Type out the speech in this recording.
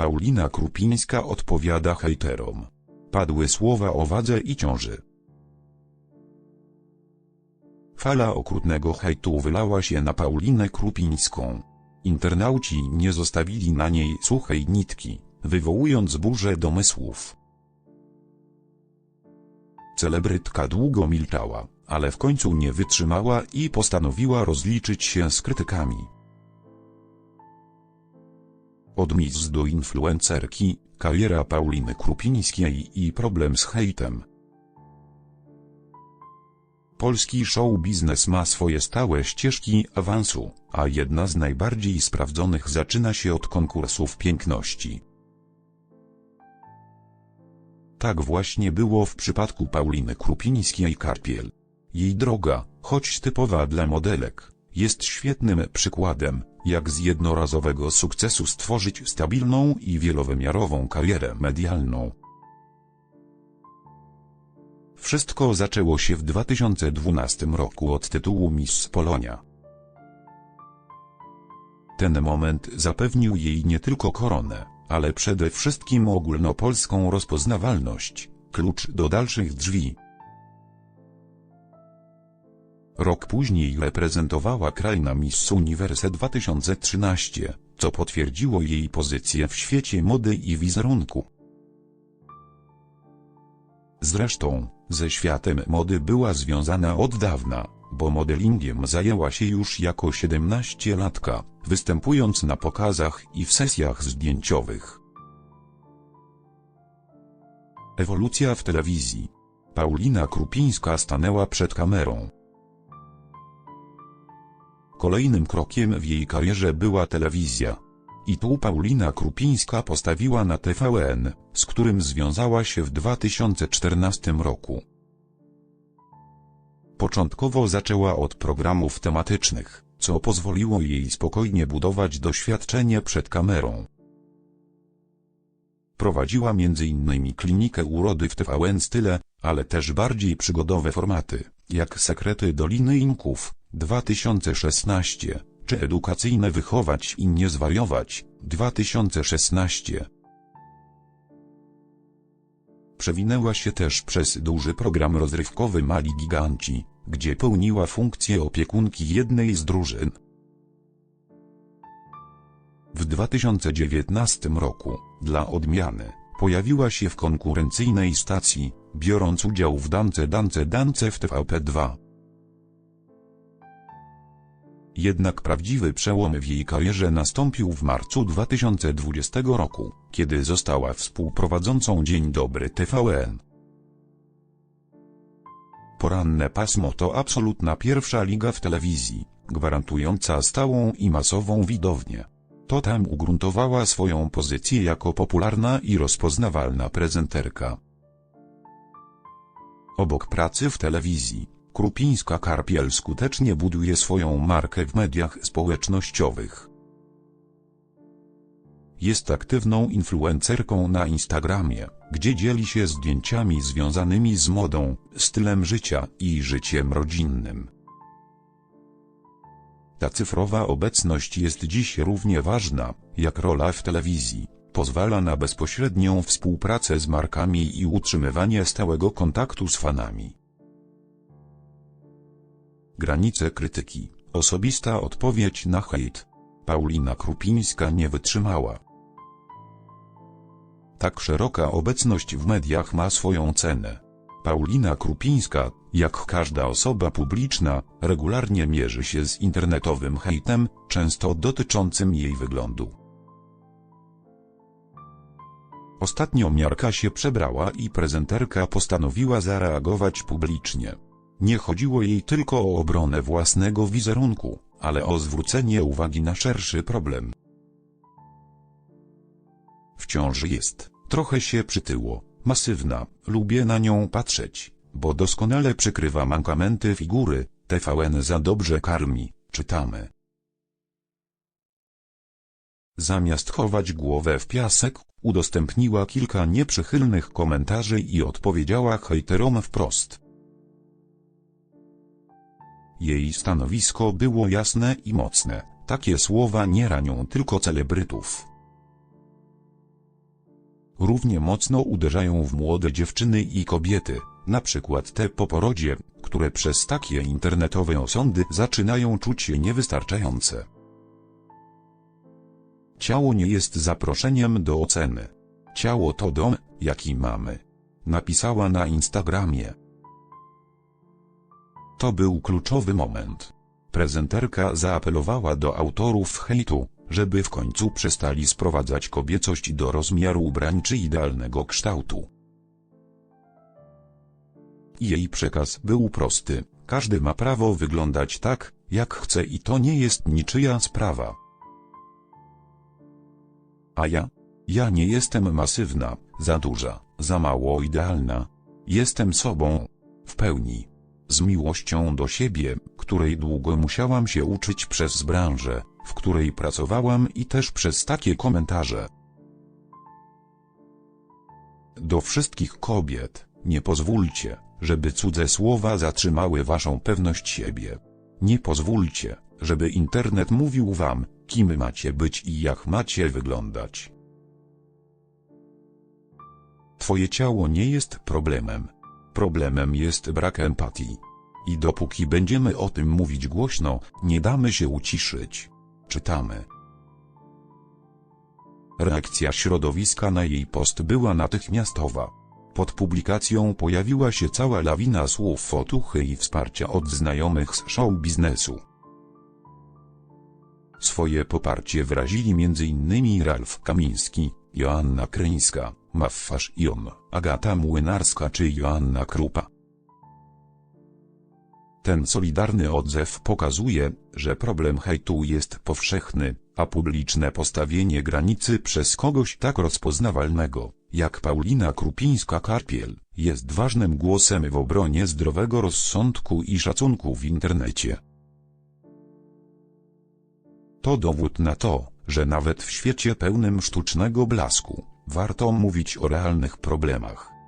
Paulina Krupińska odpowiada hejterom. Padły słowa o wadze i ciąży. Fala okrutnego hejtu wylała się na Paulinę Krupińską. Internauci nie zostawili na niej suchej nitki, wywołując burzę domysłów. Celebrytka długo milczała, ale w końcu nie wytrzymała i postanowiła rozliczyć się z krytykami. Od miss do influencerki, kariera Pauliny Krupińskiej i problem z hejtem. Polski show biznes ma swoje stałe ścieżki awansu, a jedna z najbardziej sprawdzonych zaczyna się od konkursów piękności. Tak właśnie było w przypadku Pauliny Krupińskiej-Karpiel. Jej droga, choć typowa dla modelek, jest świetnym przykładem, jak z jednorazowego sukcesu stworzyć stabilną i wielowymiarową karierę medialną. Wszystko zaczęło się w 2012 roku od tytułu Miss Polonia. Ten moment zapewnił jej nie tylko koronę, ale przede wszystkim ogólnopolską rozpoznawalność, klucz do dalszych drzwi. Rok później reprezentowała kraj na Miss Universe 2013, co potwierdziło jej pozycję w świecie mody i wizerunku. Zresztą, ze światem mody była związana od dawna, bo modelingiem zajęła się już jako 17-latka, występując na pokazach i w sesjach zdjęciowych. Ewolucja w telewizji. Paulina Krupińska stanęła przed kamerą. Kolejnym krokiem w jej karierze była telewizja. I tu Paulina Krupińska postawiła na TVN, z którym związała się w 2014 roku. Początkowo zaczęła od programów tematycznych, co pozwoliło jej spokojnie budować doświadczenie przed kamerą. Prowadziła m.in. klinikę urody w TVN Style, ale też bardziej przygodowe formaty, jak Sekrety Doliny Inków, 2016, czy edukacyjne Wychować i nie zwariować, 2016. Przewinęła się też przez duży program rozrywkowy Mali Giganci, gdzie pełniła funkcję opiekunki jednej z drużyn. W 2019 roku, dla odmiany, pojawiła się w konkurencyjnej stacji, biorąc udział w Dance Dance Dance w TVP2. Jednak prawdziwy przełom w jej karierze nastąpił w marcu 2020 roku, kiedy została współprowadzącą Dzień Dobry TVN. Poranne pasmo to absolutna pierwsza liga w telewizji, gwarantująca stałą i masową widownię. To tam ugruntowała swoją pozycję jako popularna i rozpoznawalna prezenterka. Obok pracy w telewizji, Krupińska-Karpiel skutecznie buduje swoją markę w mediach społecznościowych. Jest aktywną influencerką na Instagramie, gdzie dzieli się zdjęciami związanymi z modą, stylem życia i życiem rodzinnym. Ta cyfrowa obecność jest dziś równie ważna, jak rola w telewizji. Pozwala na bezpośrednią współpracę z markami i utrzymywanie stałego kontaktu z fanami. Granice krytyki. Osobista odpowiedź na hejt. Paulina Krupińska nie wytrzymała. Tak szeroka obecność w mediach ma swoją cenę. Paulina Krupińska, jak każda osoba publiczna, regularnie mierzy się z internetowym hejtem, często dotyczącym jej wyglądu. Ostatnio miarka się przebrała i prezenterka postanowiła zareagować publicznie. Nie chodziło jej tylko o obronę własnego wizerunku, ale o zwrócenie uwagi na szerszy problem. Wciąż jest, trochę się przytyło, masywna, lubię na nią patrzeć, bo doskonale przykrywa mankamenty figury, TVN za dobrze karmi, czytamy. Zamiast chować głowę w piasek, udostępniła kilka nieprzychylnych komentarzy i odpowiedziała hejterom wprost. Jej stanowisko było jasne i mocne, takie słowa nie ranią tylko celebrytów. równie mocno uderzają w młode dziewczyny i kobiety, na przykład te po porodzie, które przez takie internetowe osądy zaczynają czuć się niewystarczające. Ciało nie jest zaproszeniem do oceny. Ciało to dom, jaki mamy. Napisała na Instagramie. To był kluczowy moment. Prezenterka zaapelowała do autorów hejtu, żeby w końcu przestali sprowadzać kobiecość do rozmiaru ubrań czy idealnego kształtu. Jej przekaz był prosty: każdy ma prawo wyglądać tak, jak chce i to nie jest niczyja sprawa. A ja? Ja nie jestem masywna, za duża, za mało idealna. Jestem sobą. W pełni. Miłością do siebie, której długo musiałam się uczyć przez branżę, w której pracowałam i też przez takie komentarze. Do wszystkich kobiet, nie pozwólcie, żeby cudze słowa zatrzymały waszą pewność siebie. Nie pozwólcie, żeby internet mówił wam, kim macie być i jak macie wyglądać. Twoje ciało nie jest problemem. Problemem jest brak empatii. I dopóki będziemy o tym mówić głośno, nie damy się uciszyć. Czytamy. Reakcja środowiska na jej post była natychmiastowa. Pod publikacją pojawiła się cała lawina słów otuchy i wsparcia od znajomych z show biznesu. Swoje poparcie wyrazili m.in. Ralf Kamiński, Joanna Kryńska, Maffasz Ion, Agata Młynarska czy Joanna Krupa. Ten solidarny odzew pokazuje, że problem hejtu jest powszechny, a publiczne postawienie granicy przez kogoś tak rozpoznawalnego, jak Paulina Krupińska-Karpiel, jest ważnym głosem w obronie zdrowego rozsądku i szacunku w internecie. To dowód na to, że nawet w świecie pełnym sztucznego blasku, warto mówić o realnych problemach.